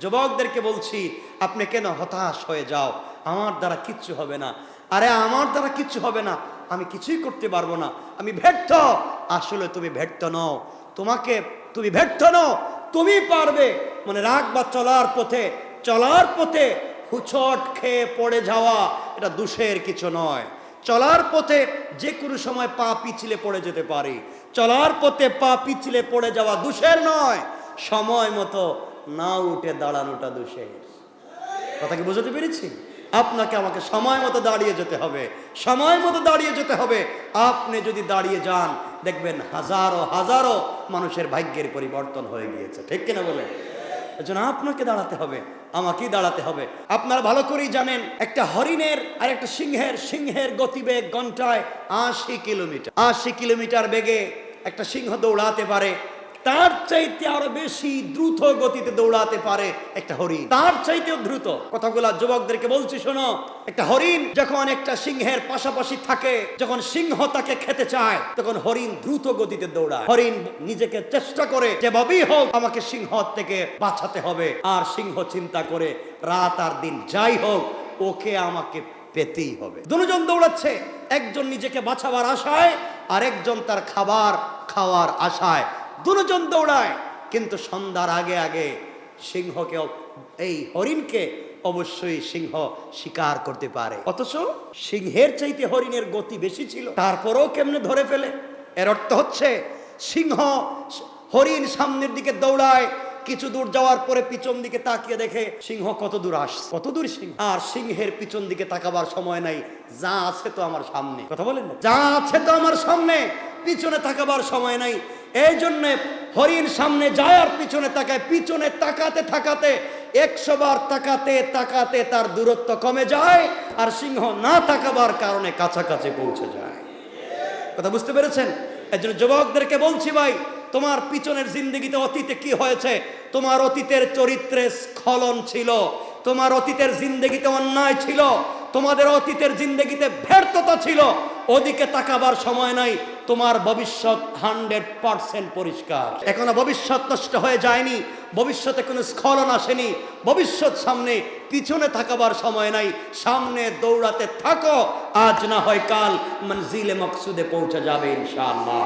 যুবকদেরকে বলছি, আপনি কেন হতাশ হয়ে যাও? আমার দ্বারা কিচ্ছু হবে না। আরে, আমার দ্বারা কিচ্ছু হবে না। আমি কিছুই করতে পারব না। আমি ব্যর্থ। আসলে তুমি ব্যর্থ নও। তোমাকে তুমি ব্যর্থ নও। তুমি পারবে। মানে রাগ বা চলার পথে চলার পথে হুচট খেয়ে পড়ে যাওয়া, এটা দুষের কিছু নয়। চলার পথে যে কোনো সময় পা পিছলে পড়ে যেতে পারি। চলার পথে পা পিছলে পড়ে যাওয়া দুষের নয়। সময় মতো না উঠে দাঁড়ানোটা দোষের। কথা কি বুঝতে পেরেছি? আপনাকে আমাকে সময় মতো দাঁড়িয়ে যেতে হবে। সময় মতো দাঁড়িয়ে যেতে হবে। আপনি যদি দাঁড়িয়ে যান, দেখবেন হাজারো হাজারো মানুষের ভাগ্যের পরিবর্তন হয়ে গিয়েছে। ঠিক কিনা বলে? এজন্য আপনাকে দাঁড়াতে হবে, আমাকেই দাঁড়াতে হবে। আপনারা ভালো করেই জানেন, একটা হরিণের আর একটা সিংহের সিংহের গতিবেগ ঘন্টায় আশি কিলোমিটার। আশি কিলোমিটার বেগে একটা সিংহ দৌড়াতে পারে। তার চাইতে আরও বেশি দ্রুত গতিতে দৌড়াতে পারে একটা হরিণ। তার চাইতেও দ্রুত। কথাগুলা যুবকদেরকে বলছি, শোনো। একটা হরিণ যখন একটা সিংহের পাশাপাশি থাকে, যখন সিংহ তাকে খেতে চায়, তখন হরিণ দ্রুত গতিতে দৌড়ায়। হরিণ নিজেকে চেষ্টা করে যেভাবেই হোক, আমাকে সিংহ থেকে বাঁচাতে হবে। আর সিংহ চিন্তা করে, রাত আর দিন যাই হোক, ওকে আমাকে পেতেই হবে। দুজন দৌড়াচ্ছে। একজন নিজেকে বাঁচাবার আশায় আর একজন তার খাবার খাওয়ার আশায়। দুজন দৌড়ায়, কিন্তু সন্ধ্যার আগে আগে সিংহকে এই হরিণকে অবশ্যই সিংহ শিকার করতে পারে। অথচ সিংহের চাইতে হরিণের গতি বেশি ছিল, তারপরেও কেমনে ধরে ফেলে? এর অর্থ হচ্ছে, সিংহ হরিণ সামনের দিকে দৌড়ায়, কিছু দূর যাওয়ার পরে পিছন দিকে তাকিয়ে দেখে সিংহ কত দূর আসছে। কত দূর সিংহ? আর সিংহের পিছন দিকে তাকাবার সময় নাই, যা আছে তো আমার সামনে। কথা বলেন যা আছে তো আমার সামনে, পিছনে তাকাবার সময় নাই এই জন্যে হরিণ সামনে যায় আর পিছনে তাকায়। পিছনে তাকাতে তাকাতে একশো বার তাকাতে তাকাতে তার দূরত্ব কমে যায় আর সিংহ না তাকাবার কারণে কাছাকাছি পৌঁছে যায়। কথা বুঝতে পেরেছেন? এর জন্য যুবকদেরকে বলছি ভাই, তোমার পিছনের জিন্দগিতে অতীতে কি হয়েছে? তোমার অতীতের চরিত্রে স্খলন ছিল, তোমার অতীতের জিন্দগিতে অন্যায় ছিল, তোমাদের অতীতের জিন্দগিতে ব্যর্থতা ছিল, ওদিকে তাকাবার সময় নাই তোমার ভবিষ্যৎ হান্ড্রেড পার্সেন্ট পরিষ্কার। এখনও ভবিষ্যৎ নষ্ট হয়ে যায়নি, ভবিষ্যতে কোনো স্খলন আসেনি, ভবিষ্যৎ সামনে পিছনে থাকাবার সময় নাই, সামনে দৌড়াতে থাকো, আজ না হয় কাল মঞ্জিলে মকসুদে পৌঁছে যাবে ইনশাআল্লাহ।